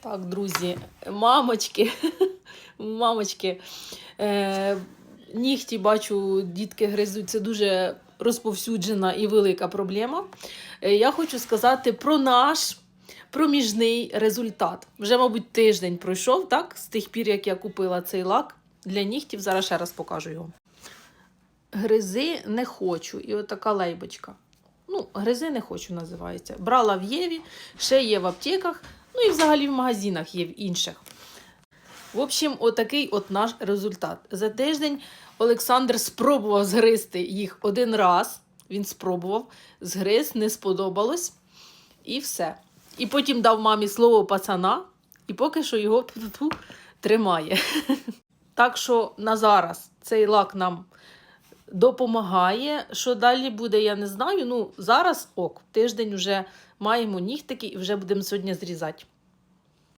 Так, друзі, мамочки, мамочки, е, нігті бачу, дітки гризуть, це дуже розповсюджена і велика проблема. Е, я хочу сказати про наш проміжний результат. Вже, мабуть, тиждень пройшов, так? З тих пір, як я купила цей лак для нігтів. Зараз ще раз покажу його. Гризи не хочу. І отака лейбочка. Ну, гризи не хочу називається. Брала в Єві, ще є в аптеках, ну і взагалі в магазинах є в інших. В общем, отакий от наш результат. За тиждень Олександр спробував згризти їх один раз. Він спробував, згриз, не сподобалось. І все. І потім дав мамі слово пацана, і поки що його тримає. Так що на зараз цей лак нам допомагає. Що далі буде, я не знаю. Ну, зараз ок, тиждень вже маємо нігтики і вже будемо сьогодні зрізати.